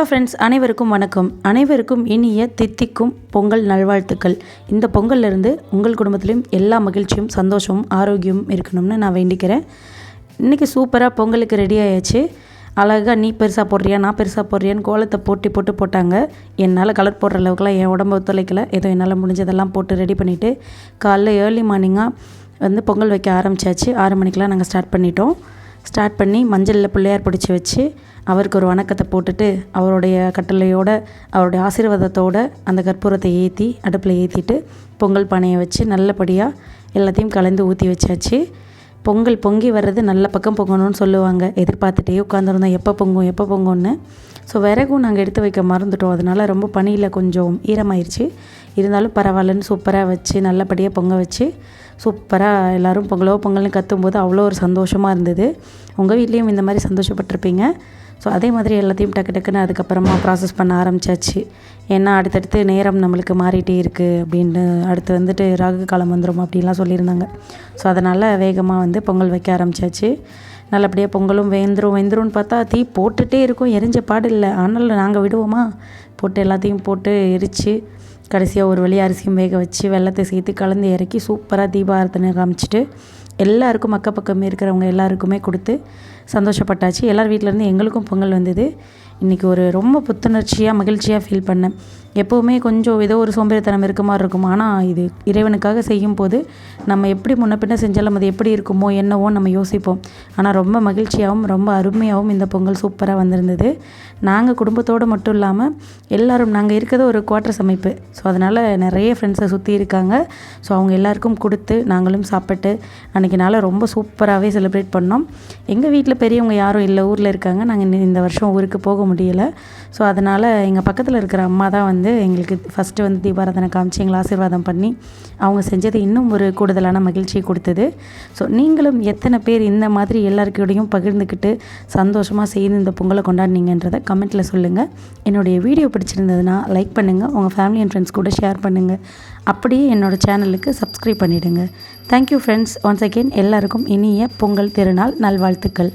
Hello friends அனைவருக்கும் வணக்கம். அனைவருக்கும் இனிய தித்திக்கும் பொங்கல் நல்வாழ்த்துக்கள். இந்த பொங்கல்ல இருந்து உங்கள் குடும்பத்திலையும் எல்லா மகிழ்ச்சியும் சந்தோஷமும் ஆரோக்கியமும் இருக்கணும்னு நான் வேண்டிக்கிறேன். இன்றைக்கி சூப்பராக பொங்கலுக்கு ரெடி ஆயாச்சு. அழகாக நீ பெருசாக போடுறியா நான் பெருசாக போடுறியான்னு கோலத்தை போட்டி போட்டு போட்டாங்க. என்னால் கலர் போடுற அளவுக்குலாம் என் உடம்பு ஒத்துழைக்கல. ஏதோ என்னால் முடிஞ்சதெல்லாம் போட்டு ரெடி பண்ணிவிட்டு காலைல ஏர்லி மார்னிங்காக வந்து பொங்கல் வைக்க ஆரம்பிச்சாச்சு. ஆறு மணிக்கெலாம் நாங்கள் ஸ்டார்ட் பண்ணிட்டோம். ஸ்டார்ட் பண்ணி மஞ்சளில் பிள்ளையார் பிடிச்சி வச்சு அவருக்கு ஒரு வணக்கத்தை போட்டுட்டு அவருடைய கட்டளையோட அவருடைய ஆசீர்வாதத்தோட அந்த கற்பூரத்தை ஏற்றி அடுப்பில் ஏற்றிட்டு பொங்கல் பானையை வச்சு நல்லபடியாக எல்லாத்தையும் கலந்து ஊற்றி வச்சாச்சு. பொங்கல் பொங்கி வர்றது நல்ல பக்கம் பொங்கணும்னு சொல்லுவாங்க. எதிர்பார்த்துட்டே உட்காந்துருந்தோம் எப்போ பொங்கும் எப்போ பொங்கும்னு. ஸோ விறகும் நாங்கள் எடுத்து வைக்க மறந்துட்டோம். அதனால் ரொம்ப பனியில் கொஞ்சம் ஈரமாயிருச்சு. இருந்தாலும் பரவாயில்லன்னு சூப்பராக வச்சு நல்லபடியாக பொங்க வச்சு சூப்பராக எல்லோரும் பொங்கலோ பொங்கல்னு கத்தும்போது அவ்வளோ ஒரு சந்தோஷமாக இருந்தது. உங்கள் வீட்லேயும் இந்த மாதிரி சந்தோஷப்பட்டிருப்பீங்க. ஸோ அதே மாதிரி எல்லாத்தையும் டக்கு டக்குன்னு அதுக்கப்புறமா ப்ராசஸ் பண்ண ஆரம்பிச்சாச்சு. ஏன்னா அடுத்தடுத்து நேரம் நம்மளுக்கு மாறிட்டே இருக்குது அப்படின்ட்டு அடுத்து வந்துட்டு ராகு காலம் வந்துடும் அப்படின்லாம் சொல்லியிருந்தாங்க. ஸோ அதனால் வேகமாக வந்து பொங்கல் வைக்க ஆரம்பிச்சாச்சு. நல்லபடியாக பொங்கலும் வெந்துரும். வெந்துரும்னு பார்த்தா தீ போட்டுகிட்டே இருக்கும். எரிஞ்ச பாடு இல்லை. ஆனாலும் நாங்கள் விடுவோமா? போட்டு எல்லாத்தையும் போட்டு எரித்து கடைசியாக ஒரு வழி அரிசியும் வேக வச்சு வெள்ளத்தை சேர்த்து கலந்து இறக்கி சூப்பராக தீபாரத்தனை காமிச்சிட்டு எல்லாருக்கும் அக்க பக்கம் இருக்கிறவங்க எல்லாருக்குமே கொடுத்து சந்தோஷப்பட்டாச்சு. எல்லார் வீட்டிலேருந்து எங்களுக்கும் பொங்கல் வந்தது. இன்றைக்கி ஒரு ரொம்ப புத்துணர்ச்சியாக மகிழ்ச்சியாக ஃபீல் பண்ணேன். எப்போவுமே கொஞ்சம் ஏதோ ஒரு சோம்பேறித்தனம் இருக்க மாதிரி இருக்கும். ஆனால் இது இறைவனுக்காக செய்யும் போது நம்ம எப்படி முன்ன பின்ன செஞ்சாலும் அது எப்படி இருக்குமோ என்னவோ நம்ம யோசிப்போம். ஆனால் ரொம்ப மகிழ்ச்சியாகவும் ரொம்ப அருமையாகவும் இந்த பொங்கல் சூப்பராக வந்திருந்தது. நாங்கள் குடும்பத்தோடு மட்டும் இல்லாமல் எல்லோரும் நாங்கள் இருக்கிறது ஒரு குவார்ட்டர்ஸ் அமைப்பு. ஸோ அதனால் நிறைய ஃப்ரெண்ட்ஸை சுற்றி இருக்காங்க. ஸோ அவங்க எல்லாருக்கும் கொடுத்து நாங்களும் சாப்பிட்டு அன்றைக்கி நாளை ரொம்ப சூப்பராகவே செலிப்ரேட் பண்ணோம். எங்கள் வீட்டில் பெரியவங்க யாரும் இல்லை ஊரில் இருக்காங்க. நாங்கள் இந்த வருஷம் ஊருக்கு போக முடியலை. ஸோ அதனால் எங்கள் பக்கத்தில் இருக்கிற அம்மா தான் வந்து எங்களுக்கு ஃபஸ்ட்டு வந்து தீபாராதனை காமிச்சு எங்களை ஆசீர்வாதம் பண்ணி அவங்க செஞ்சது இன்னும் ஒரு கூடுதலான மகிழ்ச்சியை கொடுத்தது. ஸோ நீங்களும் எத்தனை பேர் இந்த மாதிரி எல்லாருக்கூடையும் பகிர்ந்துக்கிட்டு சந்தோஷமாக செய்து இந்த பொங்கலை கொண்டாடினீங்கன்றதை கமெண்ட்டில் சொல்லுங்கள் என்னுடைய வீடியோ பிடிச்சிருந்ததுன்னா லைக் பண்ணுங்கள் உங்கள் ஃபேமிலி அண்ட் ஃப்ரெண்ட்ஸ் கூட ஷேர் பண்ணுங்கள் அப்படியே என்னோடய சேனலுக்கு சப்ஸ்கிரைப் பண்ணிவிடுங்க தேங்க்யூ ஃப்ரெண்ட்ஸ் ஒன்ஸ் அகெயின் எல்லாருக்கும் இனிய பொங்கல் திருநாள் நல்வாழ்த்துக்கள்.